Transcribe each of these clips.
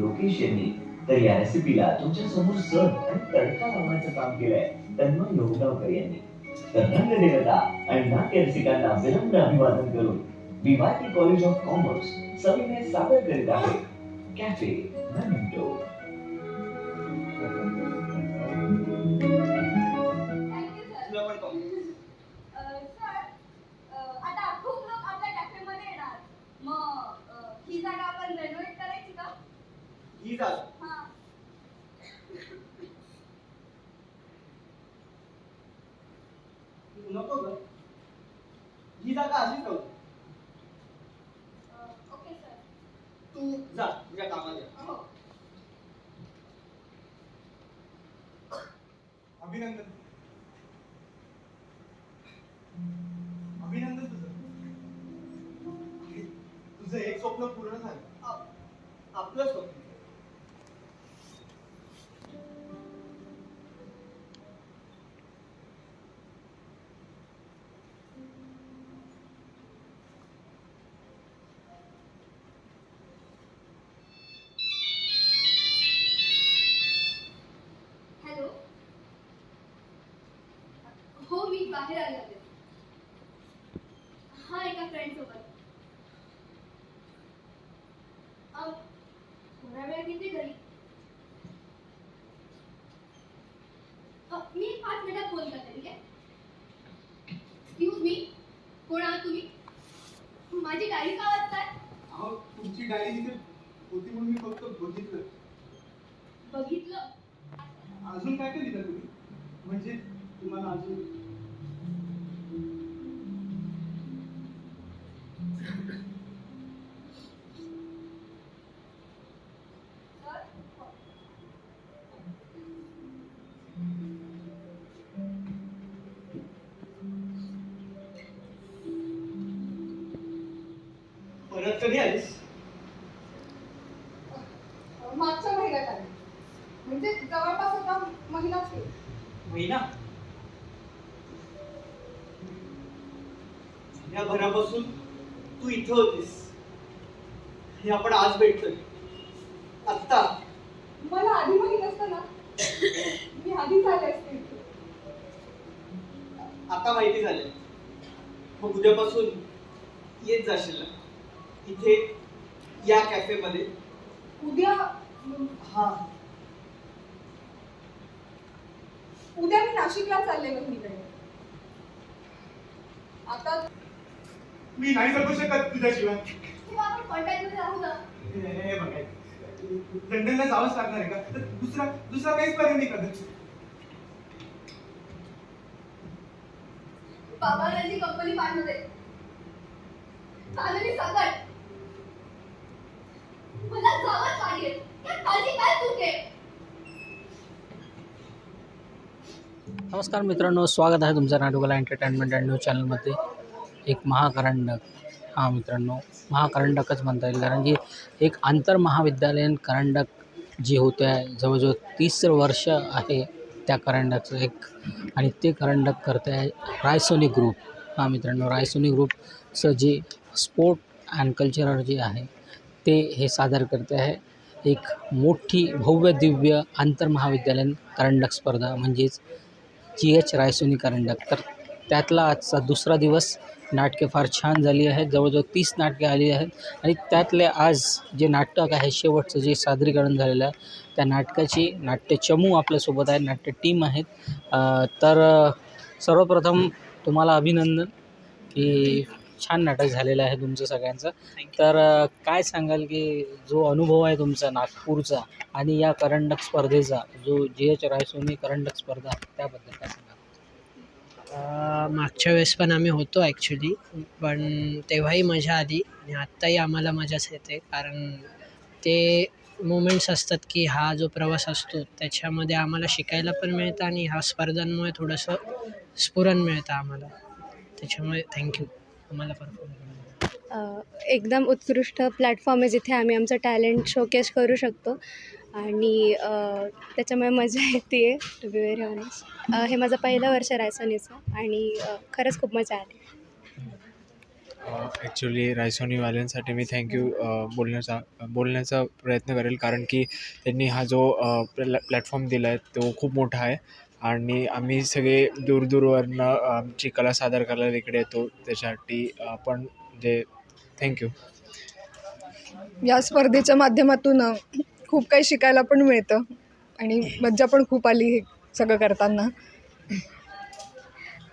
योगेश यांनी तर या रेसिपीला तुमच्यासमोर सण आणि तडका लावण्याचं काम केलंय तन्मय योगगावकर यांनी. तर देवता आणि नाट्य रसिकांना विनम्र अभिवादन करून बीवायटी कॉलेज ऑफ कॉमर्स सविनय सादर करीत आहे. कॅफे मेमेंटो नको ग. ही जागा अशीच राहू अ, ओके सर तू जा तुझ्या कामाला हो. अभिनंदन. अभिनंदन तुझं. तुझं एक स्वप्न पूर्ण झालं. आप- आपलं स्वप्न. मी बाहेर आले होते. हां एका फ्रेंड सोबत. थोडा वेळ किती घरी? मी पाच मिनिटात फोन करते ठीक आहे? एक्सक्यूज मी कोण आहात तुम्ही? माझी गाडी का वाजताय? अहो तुमची डायरी तिथे होती म्हणून मी फक्त बघितलं. बघितलं? अजून काय काय लिहिलं तुम्ही? म्हणजे तुम्हाला अजून कधी आलीस मागच्या महिन्यात आली म्हणजे जवळपास आता महिनाच होईल महिना? या भरापासून तू इथं होतीस. हे आपण आज भेटतोय. आत्ता. मला आधी माहीत असतं ना. मी आधीच आले असते इथे. आता माहिती झालं. मग उद्यापासून येत जाशील ना. इथे या कॅफेमध्ये उद्या हा. उद्या मी नाशिकला चालले बहिणीकडे आता मी नाही जगू शकत तुझ्याशिवाय. हे- हे बघाय लंडनला जावंच लागणार आहे का? तर दुसरा दुसरा काहीच पर्याय नाही करत बाबा कंपनी पाठवते. चालेली सकट. मला जावंच लागेल काय नमस्कार मित्रांनो स्वागत आहे तुमचं नाटुकला एंटरटेनमेंट अँड न्यूज चॅनलमध्ये एक महाकरंडक. हा मित्रांनो महाकरंडकच म्हणता येईल कारण की एक आंतरमहाविद्यालयीन करंडक जे होते आहे जवळजवळ तीस वर्ष आहे त्या करंडकचं एक. आणि ते करंडक करते आहे रायसोनी ग्रुप हा मित्रांनो रायसोनी ग्रुपचं जे स्पोर्ट अँड कल्चरल जे आहे ते हे सादर करते आहे. एक मोठी भव्य दिव्य आंतरमहाविद्यालयीन करंडक स्पर्धा म्हणजेच जी एच रायसोनी करंडक. तर त्यातला आजचा दुसरा दिवस नाटके फार छान झाली आहेत. जवळजवळ तीस नाटके आली आहेत. आणि त्यातले आज जे नाटक आहे शेवटचं जे सादरीकरण झालेलं आहे त्या नाटकाची नाट्यचमू आपल्यासोबत आहे नाट्य टीम आहेत. तर सर्वप्रथम तुम्हाला अभिनंदन की छान नाटक झालेलं आहे तुमचं सगळ्यांचं. तर काय सांगाल की जो अनुभव आहे तुमचा नागपूरचा आणि या करंडक स्पर्धेचा जो जी एच रायसोनी करंडक स्पर्धा त्याबद्दल काय सांगाल? मागच्या वेळेस पण आम्ही होतो ॲक्च्युली पण तेव्हाही मजा आली आणि आत्ताही आम्हाला मजाच येते कारण ते मोमेंट्स असतात की हा जो प्रवास असतो त्याच्यामध्ये आम्हाला शिकायला पण मिळतं आणि ह्या स्पर्धांमुळे थोडंसं स्फुरण मिळतं आम्हाला. त्याच्यामुळे थँक्यू आम्हाला परफॉर्म एकदम उत्कृष्ट प्लॅटफॉर्म आहे जिथे आम्ही आमचं टॅलेंट शोकेस करू शकतो. आणि अ, त्याच्यामुळे मजा येते टू बी व्हेरी ऑनेस्ट हे माझं पहिलं वर्ष रायसोनीचं आणि खरंच खूप मजा आली. अ, ॲक्च्युली रायसोनीवाल्यांसाठी मी थँक्यू बोलण्याचा बोलण्याचा प्रयत्न करेल. कारण की त्यांनी हा जो प्लॅ प्लॅटफॉर्म दिला आहे तो खूप मोठा आहे. आणि आम्ही सगळे दूरदूरवरनं आमची कला सादर करायला इकडे येतो. त्याच्यासाठी आपण म्हणजे थँक्यू या स्पर्धेच्या माध्यमातून खूप काही शिकायला पण मिळतं. आणि मज्जा पण खूप आली हे सगळं करताना.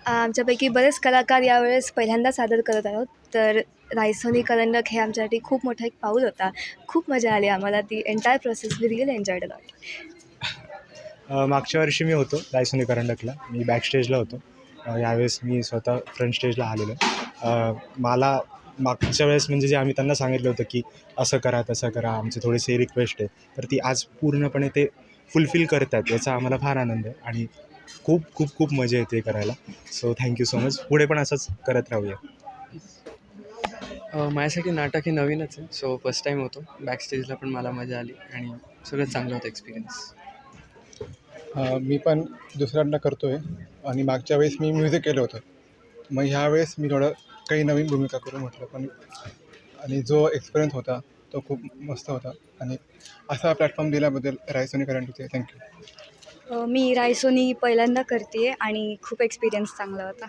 आमच्यापैकी बरेच कलाकार यावेळेस पहिल्यांदा सादर करत आहोत. तर रायसोनी करंडक हे आमच्यासाठी खूप मोठा एक पाऊल होता. खूप मजा आली आम्हाला ती entire process we real enjoyed lot मागच्या वर्षी मी होतो रायसोनी करंडकला. मी बॅक स्टेजला होतो. यावेळेस मी स्वतः फ्रंट स्टेजला आलेलो मला मागच्या वेळेस म्हणजे जे आम्ही त्यांना सांगितलं होतं की असं करा तसं करा आमचे थोडेसे रिक्वेस्ट आहे. तर ती आज पूर्णपणे ते फुलफिल करतात याचा आम्हाला फार आनंद आहे आणि खूप खूप खूप मजा येते करायला. सो थँक्यू सो मच पुढे पण असंच करत राहूया. माझ्यासाठी नाटक हे नवीनच आहे. सो फर्स्ट टाईम होतो. बॅक स्टेजला पण मला मजा आली आणि सगळ्यात चांगलं होतं एक्सपिरियन्स मी पण दुसऱ्यांदा करतो आहे आणि मागच्या वेळेस मी म्युझिक केलं होतं. मग ह्या वेळेस मी थोडं काही नवीन भूमिका करू म्हटलं पण आणि जो एक्सपिरियन्स होता तो खूप मस्त होता. आणि असा प्लॅटफॉर्म दिल्याबद्दल रायसोनी करंट होते थँक्यू मी रायसोनी पहिल्यांदा करते आणि खूप एक्सपिरियन्स चांगला होता.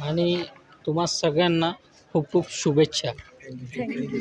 आणि तुम्हा सगळ्यांना खूप खूप शुभेच्छा. थँक्यू